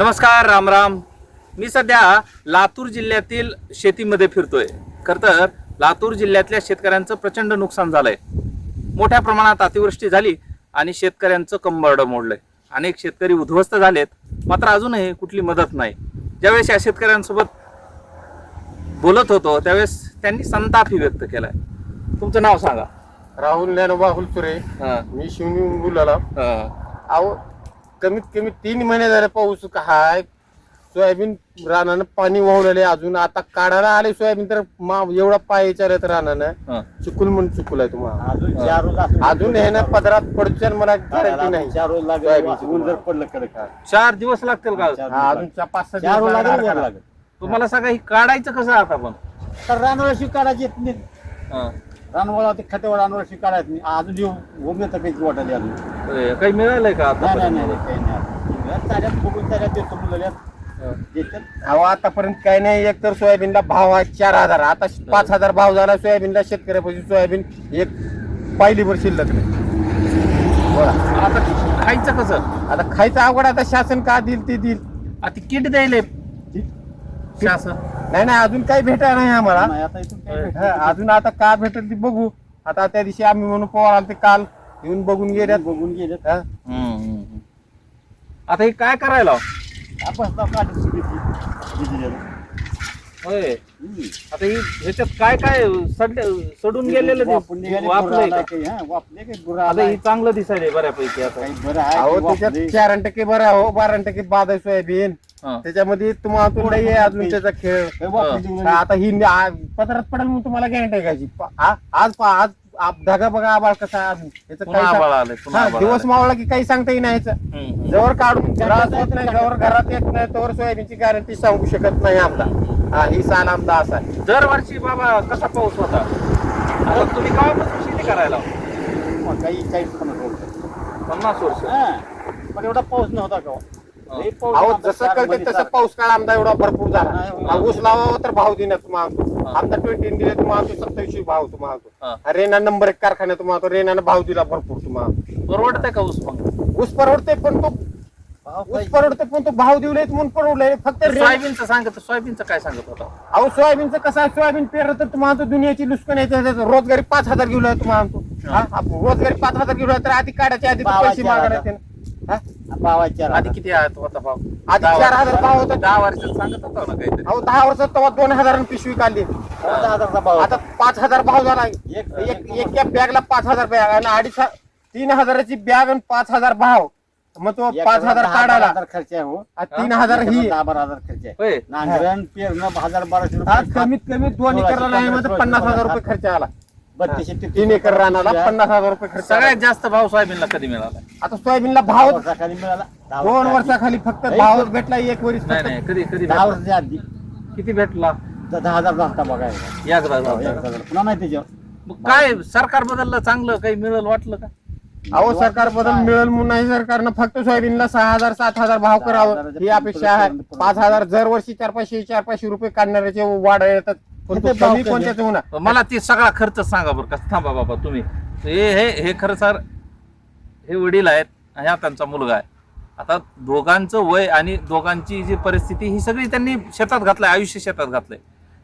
नमस्कार राम राम. मी सध्या लातूर जिल्ह्यातील शेतीमध्ये फिरतोय. खरं तर लातूर जिल्ह्यातल्या शेतकऱ्यांचं प्रचंड नुकसान झालंय. मोठ्या प्रमाणात अतिवृष्टी झाली आणि शेतकऱ्यांचं कंबरडं मोडलंय. अनेक शेतकरी उद्ध्वस्त झालेत मात्र अजूनही कुठली मदत नाही. ज्यावेळेस या शेतकऱ्यांसोबत बोलत होतो त्यावेळेस त्यांनी संतापही व्यक्त केलाय. तुमचं नाव सांगा. राहुल ज्ञानोबा हुलसुरे. हा, मी शिवनी बोलाला हा. अहो कमीत कमी तीन महिने झाले पाऊस हाय. सोयाबीन रानानं पाणी वाहवलेले अजून. आता काढायला आले सोयाबीन तर मा एवढा पाय विचारत रानानं. हा. चुकूल म्हणून चुकूल आहे तुम्हाला. अजून चार रोज असू अजून हे ना पदरात पडच्या मला गॅरंटी नाही. चार रोज लागेल. सोयाबीनची ऊन जर. पडलं कडक चार दिवस लागतील का? चार हा, अजून चा- पाच सहा चार रोज दिवस लागेल वर लागणार. लागेल तुम्हाला सगळं ही काढायचं कसं आता पण? तर रानवळशी काढायची येत नाही हा. रानवळा ते खतेवळ रानवळशी काढायची नाही. अजून येऊ होम येतं काही वाटायला अजून अरे, काही मिळालंय का नाही नाही नाही आता काही नाही. बघून ताऱ्यात देतो देतात अहो आतापर्यंत काही नाही. एक तर सोयाबीनला भाव आहे चार हजार. आता पाच हजार भाव झाला सोयाबीनला. शेतकऱ्यापासून सोयाबीन एक पायलीभर शिल्लक नाही. बोला. आता खायचं कसं? आता खायचं अवघड आता शासन का देईल ते देईल. आता किट द्यायले शासन? नाही नाही अजून काही भेटा नाही आम्हाला नाही आता इथून काही भेटत हा, अजून आता का भेटेल ते बघू आता त्या दिवशी आम्ही म्हणून पवार आलते काल येऊन बघून गेल्यात नाही. बघून गेले हा? आता हे काय करायला आपण काढून घेतली होय आता ही ह्याच्यात काय काय सड सडून गेलेलं ते वापरून निघाले वापलंय गुरं का? आलाय काही, हा, वापले काही आता. ही चांगलं दिसायलंय बऱ्यापैकी आता काही बरं आहे अहो काही त्याच्यात वापले. चार टक्के बरं आहे हो बारा टक्के बाद आहे सोयाबीन हा. त्याच्यामध्ये तुम्हाला आहे अजून त्याचा खेळ. हा, आता ही आ- पदरात पडेल म्हणून तुम्हाला गॅरंटी आहे घ्यायची प- आ- आज पा- आज आप- धागा बघा आबाळ कसा आहे अजून याचं पुन्हा काही आभाळ सांग- आलंय पुन्हा हा, आभाळ दिवस आलंय. मावळला की काही सांगता येईल हम्म, हम्म. जवळ काढून घरात येत नाही जवळ घरात येत नाही तोवर सोयाबीनची गॅरंटी सांगू शकत नाही आमदा हा ही साल आमदा असा आहे. दरवर्षी बाबा कसा पाऊस होता? आता तुम्ही गावापासून शेती करायला मग काही पन्नास वर्ष. पन्नास वर्ष. हा. पण एवढा पाऊस नव्हता का पाऊस अहो. जसं कळते तसं पाऊस काळ आमदा एवढा भरपूर झाला. हो. ऊस लावावं तर भाव देण्यात तुम्हाला. आमदा ट्वेंटी दिले तुम्हाला सत्तावीसशे भाव. तुम्हाला रेना नंबर एक कारखान्यात तुम्हाला रेनानं भाव दिला भरपूर तुम्हाला परवडतंय का ऊस ऊस परवडते पण तो ऊस परवडते पण तो भाव दिले म्हणून परवडले फक्त सोयाबीनचं सांगत सोयाबीनचं काय सांगत होता? अहो सोयाबीनचं कसं आहे? सोयाबीन पेरलं तर तुम्हाला दुनियाची लुस्कन येते रोजगारी पाच हजार घेऊन तुम्हाला हा? रोजगारी पाच हजार घेऊन तर आधी काढायच्या आधी पैसे मागायचे हा? भावाच्या आधी किती आहे होता भाव आधी दहा चार. हजार भाव होता. दहा वर्षात सांगत होता ना काहीतरी. अहो दहा वर्षात तेव्हा दोन हजारांनी पिशवी काढली. चौदा हजारचा भाव आता पाच हजार भाव झाला. एक- एक एका बॅगला पाच हजार बॅग आणि अडीच ह- तीन हजाराची बॅग आणि पाच हजार भाव. मग तो एक पाच हजार दहा काढायला. हजार खर्च आहे हो. आणि तीन हजार ही दहा बारा हजार खर्च आहे. होय. नांगरण पेरणं हजार बाराशे हा, रुपये. कमीत कमी दोन एकरला नाही म्हणजे पन्नास हजार रुपये खर्च आला. बत्तीसशे ते तीन एकर रानाला पन्नास हजार रुपये खर्च आला. सगळ्यात जास्त भाव सोयाबीनला कधी मिळाला? आता सोयाबीनला भाव वर्षाखाली मिळाला. दहा दोन वर्षाखाली. वर्षाखाली फक्त वर्ष- भेटला एक वरीस नाही फक्त. नाही कधी कधी दहा भेटला? वर्षाच्या आधी. किती भेटला? तर दहा हजार बघायला याच हो, एक. हजार. पुन्हा नाही त्याच्यावर. मग काय सरकार बदललं चांगलं काही मिळेल वाटलं का? अहो सरकार बदल मिळेल म्हणून नाही सरकारनं फक्त सोयाबीनला सहा हजार सात हजार भाव करावं. ही अपेक्षा आहे. पाच हजार दर वर्षी चार पाचशे चार पाचशे रुपये काढणाऱ्याचे वाढ येतात. पण तो किती भाव कमी कमी? कोणत्याच होणार मला ते सगळा खर्च सांगा बरं का थांबा बाबा तुम्ही. हे हे हे खरं सर हे वडील आहेत आणि हा त्यांचा मुलगा आहे. आता दोघांचं वय आणि दोघांची जी परिस्थिती ही सगळी त्यांनी शेतात घातलंय आयुष्य शेतात घातलंय.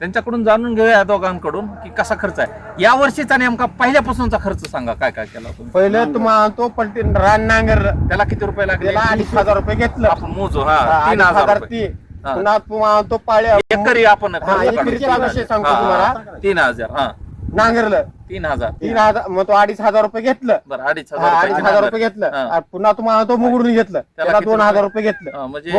त्यांच्याकडून जाणून घेऊया या दोघांकडून की कसा खर्च आहे. या वर्षीचा नेमका पहिल्यापासूनचा खर्च सांगा काय काय केला तुम्ही? पहिलं तुम्हाला तो पलटी रान नांगर. त्याला किती रुपये लागले? त्याला अडीच हजार रुपये घेतलं. आपण मोजू हा तीन हजार हजार रुपये. ती पुन्हा तुम्हाला तो पाळ्या एकरी आपण हा, खर्च काढू. एकरीचा विषय सांगतो हा, तुम्हाला. तीन हजार हा नांगरलं तीन हजार तीन हजार मग तो अडीच हजार रुपये घेतलं बरं अडीच हा, हजार अडीच रुपये हजार रुपये घेतलं हा. आणि पुन्हा तुम्हाला तो मुगडून घेतलं त्याला किती दोन हजार रुपये? घेतलं हा, म्हणजे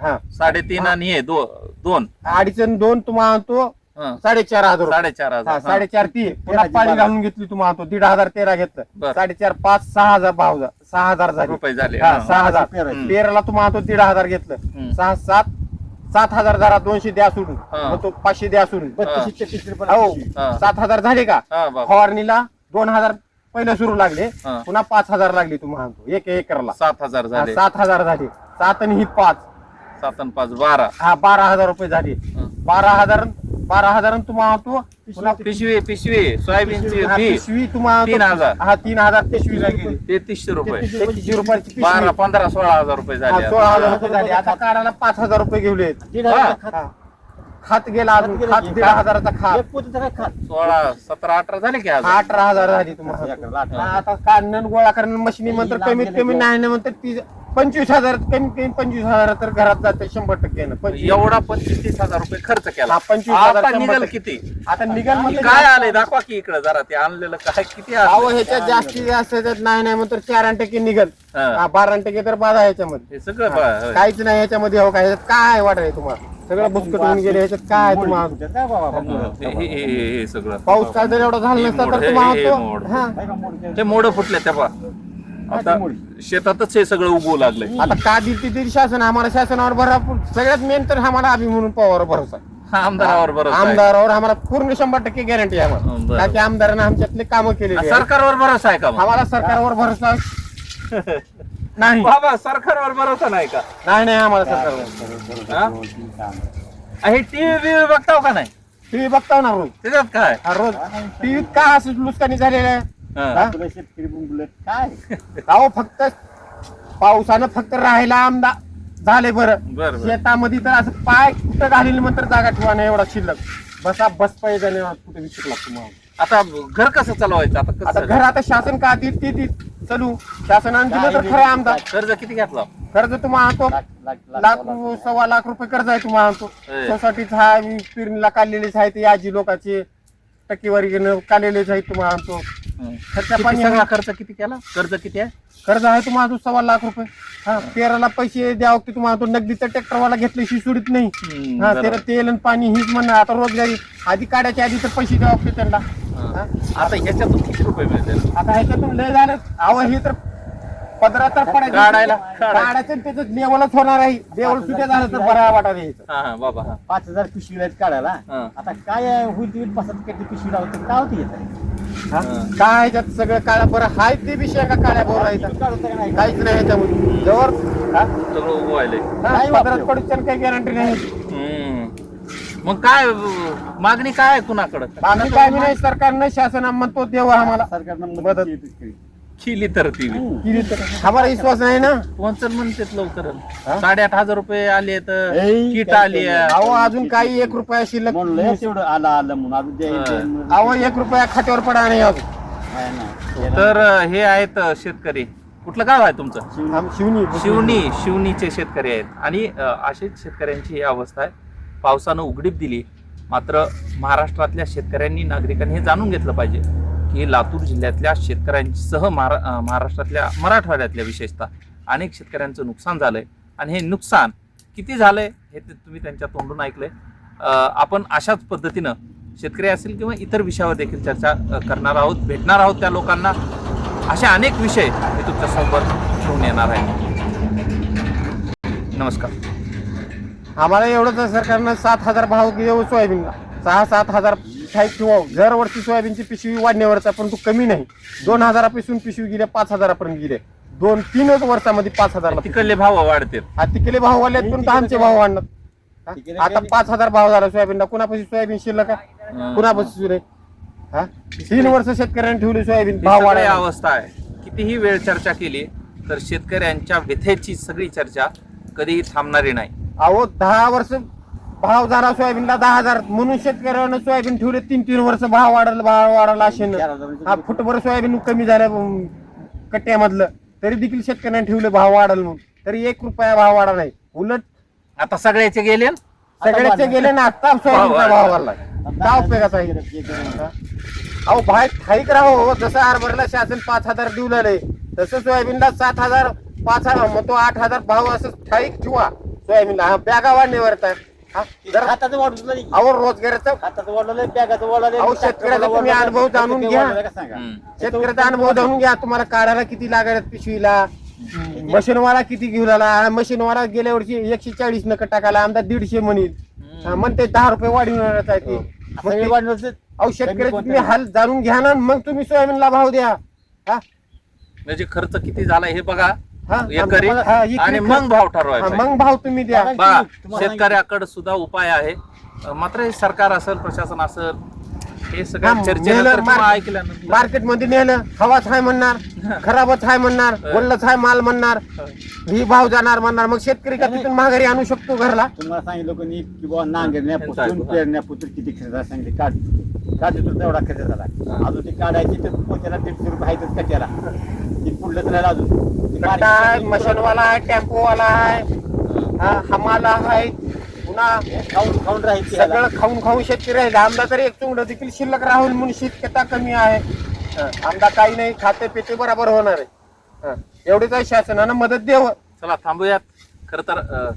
हा साडेतीन आणि हे दो दोन अडीच आणि दोन तुम्हाला तो हा. साडेचार हजार रुपये साडेचार हा, हजार हा. साडेचार ती पुन्हा पाळी बारा. घालून घेतली तुम्हाला तो दीड हजार तेरा घेतलं बरं. साडेचार पाच सहा हजार भाव सहा हजार झाले रुपये झाले हा, हा. सहा हजार. पेराला तुम्हाला तो दीड हजार घेतलं हम्म. सहा सात सात हजार जरा दोनशे द्या सोडून. हा. मग तो पाचशे द्या सोडून. बत्तीसशे तेहतीस रुपये हो. हा. सात हजार झाले का? हा. फवारणीला दोन हजार पहिले सुरू लागले. हा. पुन्हा पाच हजार लागले तुम्हाला तो एक एकरला. सात हजार हा, झाले. सात हजार झाले. सात आणि ही पाच. सात आणि पाच बारा. हा बारा हजार रुपये झाले. हा. बारा हजार बारा हजार तुम्हाला तो पुन्हा पिशवी पिशवी. सोयाबीनची हा, बी पिशवी तुम्हाला तीन हजार. हा तीन हजार पिशवीला गेली तेहतीसशे रुपये. रुपयाची पिशवी. बारा पंधरा सोळा हजार रुपये हा, झाले सोळा हजार. रुपये झाले. आता काढायला पाच हजार रुपये घेऊले दीड हजार खात. हा. खात. गेला अजून. खात? दीड हजाराचा खात. खात? सोळा सतरा अठरा झाले की आज अठरा हजार झाली तुम्हाला. हा, आता काढणं गोळा करणं मशिनी म्हणतात कमीत कमी नाही ना म्हणतात ती पंचवीस हजार कमीत कमी पंचवीस हजार तर घरात जाते शंभर टक्के ना पंचवीस एवढा पंचवीस तीस हजार रुपये खर्च केला हा, पंचवीस हजार, आता शंभर निघाल टक्के. किती आता निघाल म्हणजे काय आलंय दाखवा की इकडे जरा ते आणलेलं काय किती आलंय? अहो ह्याच्यात जास्तीत जास्त नाही नाही म्हणतात चार टक्के निघल हा. हा, बारा टक्के तर बाधा ह्याच्यामध्ये हे सगळं बा- होय. काहीच नाही ह्याच्यामध्ये हो काय ह्याच्यात काय वाटत तुम्हाला सगळं बुसकट होऊन गेले ह्याच्यात काय तुम्हाला होते. काय बाबा हे- हे- हे- हे- हे सगळं पाऊस काय जर एवढा झाला हे नसता तर हे- तुम्हाला हे तो- मोड. हा? ते मोड फुटले त्या पहा. आता शेतातच हे सगळं उगवू लागलंय. आता का दिली तरी शासन? आम्हाला शासनावर भरपूर सगळ्यात मेन तर आम्हाला अभि म्हणून पवार भरोसा आहे. हा, आमदारावर बरोबर आमदारावर आम्हाला पूर्ण शंभर टक्के गॅरंटी आहे हं, आम्हाला. बरं. कारण की आमदारांना आमच्यातले कामं केलेली आहेत. सरकारवर भरोसा आहे का मग? आम्हाला सरकारवर भरोसा नाही. बाबा सरकारवर भरोसा नाही का? नाही नाही आम्हाला सरकारवर हा? हे? टीव्ही बिव्ही बघताव का नाही? टीव्ही बघता ना रोज. त्याच्यात काय? हा, रोज. टीव्हीत का असं नुकसानी झालेलं आहे? हा. तुला शेतकरी बुंबलत काय? अहो फक्त पावसानं फक्त राहायला आमदा. झाले बरं. बरं, बरं. शेतामध्ये तर असं पाय कुठं घालेल म्हणतर जागा ठेवा नाही एवढा शिल्लक. बसा बस पाहिजे नाही कुठे विचार लागतो मग आता घर कसं चालवायचं? आता आता कसं घर आता शासन का देत ते देत. चलू. शासनाने दिलं तर खरं आमदार. कर्ज किती घेतला? कर्ज तुम्हाला आणतो. लाख लाख लाख सव्वा लाख रुपये कर्ज आहे तुम्हाला आणतो. ए. सोसायटीच आहे पिरणीला काढलेलेच आहे ते आजी लोकांचे टक्केवारी घेणं काढलेलेच आहे तुम्हाला आणतो. खर्च किती पाणी सगळा? खर्च किती केला? कर्ज किती आहे? कर्ज आहे तुम्हाला तो सव्वा लाख रुपये. हा पेराला पैसे द्यावं की तुम्हाला तो नगदीचा ट्रॅक्टरवाला घेतल्याशी सुडीत नाही. हम्म, हा बरोबर. त्याला तेल आणि पाणी हीच म्हणणं आता रोजगारी आधी काढायच्या आधी तर पैसे द्यावं की त्यांना. हं. हा? आता ह्याच्यातून किती रुपये मिळतील? आता ह्याच्यातून लय झालं. अहो हे तर पदरा तर पडायचं. काढायला- काढायचं. आणि त्याचं लेवलच होणार आहे. लेवल सुद्धा झालं तर बऱ्या वाटायला यायचं. हा हा बाबा हा. पाच हजार पिशवी आहेत काढायला. हा. आता काय होईल ते होईल पाच सात कधी पिशवी लावतो काय होती हा? हं. काय ह्याच्यात सगळं काळ्या बरं हाय ते विषय का काळ्या बोर राहायचा नाही काहीच नाही ह्याच्यामध्ये जवळ हा? सगळं हा, पदरात. पडून काही गॅरंटी नाही हम्म. मग काय अं, मागणी काय आहे कुणाकडं बाकी काय बी नाही सरकारनं शासन म्हणतो देव आम्हाला सरकारनं मदत. मदत केली तरी. ती. तर. आम्हाला विश्वास नाही ना? पोहोचल म्हणतात लवकर हा? साडेआठ हजार रुपये आले तर किट आली. अहो अजून काही एक रुपया शिल्लक आलं आलं म्हणून. हा. अहो एक रुपया खात्यावर पडा नाही अजून. नाही. तर हे आहेत शेतकरी. कुठलं गाव आहे तुमचं? आम- शिवनी. शिवणी शिवणीचे शेतकरी आहेत. आणि अशीच शेतकऱ्यांची ही अवस्था आहे. पावसानं उघडीप दिली. मात्र महाराष्ट्रातल्या शेतकऱ्यांनी नागरिकांनी हे जाणून घेतलं पाहिजे. की लातूर जिल्ह्यातल्या शेतकऱ्यांसह महारा महाराष्ट्रातल्या मराठवाड्यातल्या विशेषतः अनेक शेतकऱ्यांचं नुकसान झालंय. आणि हे नुकसान किती झालंय हे ते तुम्ही त्यांच्या तोंडून ऐकलंय. आपण अशाच पद्धतीनं शेतकरी असेल किंवा इतर विषयावर देखील चर्चा करणार आहोत भेटणार आहोत त्या लोकांना असे अनेक विषय मी तुमच्यासोबत घेऊन येणार आहे. नमस्कार. आम्हाला एवढंच सरकारनं सात हजार भाव देऊ सोयाबीनला. सहा सात हजार काही किंवा दरवर्षी सोयाबीनची पिशवी वाढण्यावरच आहे परंतु कमी नाही. दोन हजारापासून पिशवी गेल्या पाच हजारापर्यंत गेले दोन तीनच वर्षामध्ये पाच हजारला तिकडले भाव वाढतील आता तिकडे भाव वाढले पण आमचे भाव वाढणार. हा? आता पाच हजार भाव झाला सोयाबीनला. कुणापाशी सोयाबीन शिल्लक आहे हं. कुणापाशी रे हा? तीन वर्ष शेतकऱ्यांनी ठेवली सोयाबीन. ही भाव वाढायला. अवस्था आहे. कितीही वेळ चर्चा केली तर शेतकऱ्यांच्या व्यथेची सगळी चर्चा कधीही थांबणारी नाही. अहो दहा वर्ष भाव झाला सोयाबीनला दहा हजार. म्हणून शेतकऱ्यानं सोयाबीन ठेवले तीन तीन वर्ष भाव वाढला भाव वाढला असे चार हजाराचं हा फुटभर सोयाबीन कमी झालं अं, कट्ट्यामधलं. तरी देखील शेतकऱ्यांनी ठेवले भाव वाढल म्हणून. तरी एक रुपया भाव वाढा नाही. उलट आता सगळ्याचे गेले? सगळ्याचे. गेले ना आता सोयाबीनचा. भाव वाढला. काय उपयोगाचा आहे? हा? अहो बाहेर ठाईक राहो. जसं हरभरला शासन पाच हजार देऊ लागले तसं सोयाबीनला सात हजार पाच हजार मग तो आठ हजार भाव असं ठाईक ठेवा. सोयाबीनला हा बॅगा वाढण्यावर तर. हा जर नाही अहो रोजगाराचं बॅगाचं शेतकऱ्याचा तुम्ही अनुभव जाणून घ्या. सांगा? हम्म. शेतकऱ्याचा अनुभव जाणून घ्या. तुम्हाला काढायला किती लागत पिशवीला? मशीनवाला किती घेऊ लागला मशीनवाला गेल्या वर्षी एकशे चाळीस नका टाकायला आमदा दीडशे म्हणील. हा, म्हणते दहा रुपये वाढवणारच आहे ते. मग असेल. अहो शेतकऱ्याचे तुम्ही हाल जाणून घ्या ना मग तुम्ही सोयाबीनला भाव द्या. हा? म्हणजे खर्च किती झाला हे बघा. हा, एकरी हा, एकरी आणि खर्च. मग भाव हा, ठरवायचा मग भाव तुम्ही द्या. बा शेतकऱ्याकडे सुद्धा उपाय आहे. अं, मात्र हे सरकार असेल प्रशासन असेल हे हा, सगळं चर्चेनंतर नेलं किंवा मार्केट- ऐकल्यानंतर मार्केटमध्ये नेलं हवाच आहे म्हणणार खराबच आहे म्हणणार वल्लच आहे माल म्हणणार ही. भाव जाणार म्हणणार मग शेतकरी का तिथून माघारी आणू शकतो घरला? तुम्हाला सांगितलं कोणी की बाबा नांगरण्यापासून पेरण्यापासून किती खर्च झाला सांगितले. काढ. काढते तर तेवढा खर्च झाला. अजून ते काढायची तर पोत्याला दीडशे रुपये आहेतच कट्याला. ती पुढलं तर अजून. कट्टा आहे मशीनवाला आहे टेम्पोवाला आहे हा, हमाला आहे पुन्हा खाऊन खाऊन राहायची. सगळं खाऊन खाऊन शेतकरी राहिले. आमदा तरी एक चुंगड. देखील शिल्लक राहुल म्हणून शेतकता कमी आहे. हा, आमदा काही नाही खाते पिते बरोबर होणार आहे. एवढीच आहे शासनानं मदत द्यावं. चला थांबूयात. खर तर